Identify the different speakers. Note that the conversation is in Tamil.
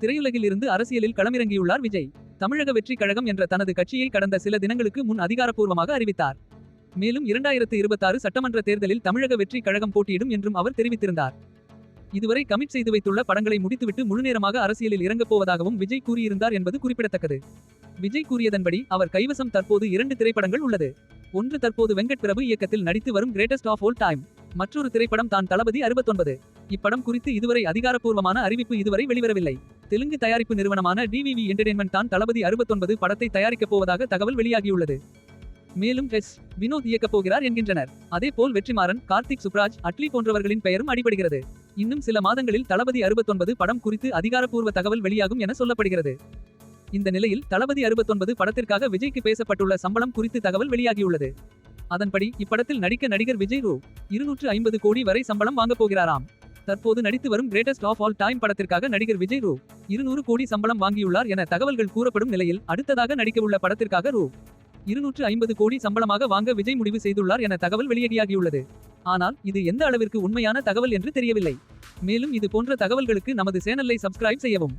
Speaker 1: திரையுலகில் இருந்து அரசியலில் களமிறங்கியுள்ளார் விஜய். தமிழக வெற்றி கழகம் என்ற தனது கட்சியை கடந்த சில தினங்களுக்கு முன் அதிகாரப்பூர்வமாக அறிவித்தார். மேலும் இரண்டாயிரத்து இருபத்தாறு சட்டமன்ற தேர்தலில் தமிழக வெற்றி கழகம் போட்டியிடும் என்றும் அவர் தெரிவித்திருந்தார். இதுவரை கமிட் செய்து வைத்துள்ள படங்களை முடித்துவிட்டு முழுநேரமாக அரசியலில் இறங்கப் போவதாகவும் விஜய் கூறியிருந்தார் என்பது குறிப்பிடத்தக்கது. விஜய் கூறியதன்படி அவர் கைவசம் தற்போது இரண்டு திரைப்படங்கள் உள்ளது. ஒன்று தற்போது வெங்கட் பிரபு இயக்கத்தில் நடித்து வரும் கிரேட்டஸ்ட் ஆஃப் ஆல் டைம் மற்றொரு திரைப்படம் தான் தளபதி அறுபத்தொன்பது. இப்படம் குறித்து இதுவரை அதிகாரப்பூர்வமான அறிவிப்பு இதுவரை வெளிவரவில்லை. தெலுங்கு தயாரிப்பு நிறுவனமான டிவிவி என்டர்டெயின்மெண்ட் தான் தளபதி அறுபத்தொன்பது படத்தை தயாரிக்கப் போவதாக தகவல் வெளியாகியுள்ளது. மேலும் எஸ். வினோத் இயக்கப் போகிறார் என்கின்றனர். அதேபோல் வெற்றிமாறன் கார்த்திக் சுப்ராஜ் அட்லி போன்றவர்களின் பெயரும் அடிபடுகிறது. இன்னும் சில மாதங்களில் தளபதி அறுபத்தொன்பது படம் குறித்து அதிகாரப்பூர்வ தகவல் வெளியாகும் என சொல்லப்படுகிறது. இந்த நிலையில் தளபதி அறுபத்தொன்பது படத்திற்காக விஜய்க்கு பேசப்பட்டுள்ள சம்பளம் குறித்து தகவல் வெளியாகியுள்ளது. அதன்படி இப்படத்தில் நடிக்க நடிகர் விஜய் ரூ இருநூற்று ஐம்பது கோடி வரை சம்பளம் வாங்கப் போகிறாராம். தற்போது நடித்து வரும் கிரேட்டஸ்ட் ஆஃப் ஆல் டைம் படத்திற்காக நடிகர் விஜய் ரூ. இருநூறு கோடி சம்பளம் வாங்கியுள்ளார் என தகவல்கள் கூறப்படும் நிலையில் அடுத்ததாக நடிக்கவுள்ள படத்திற்காக ரூ. இருநூற்று ஐம்பது கோடி சம்பளமாக வாங்க விஜய் முடிவு செய்துள்ளார் என தகவல் வெளியாகியுள்ளது ஆனால் இது எந்த அளவிற்கு உண்மையான தகவல் என்று தெரியவில்லை. மேலும் இது போன்ற தகவல்களுக்கு நமது சேனலை சப்ஸ்கிரைப் செய்யவும்.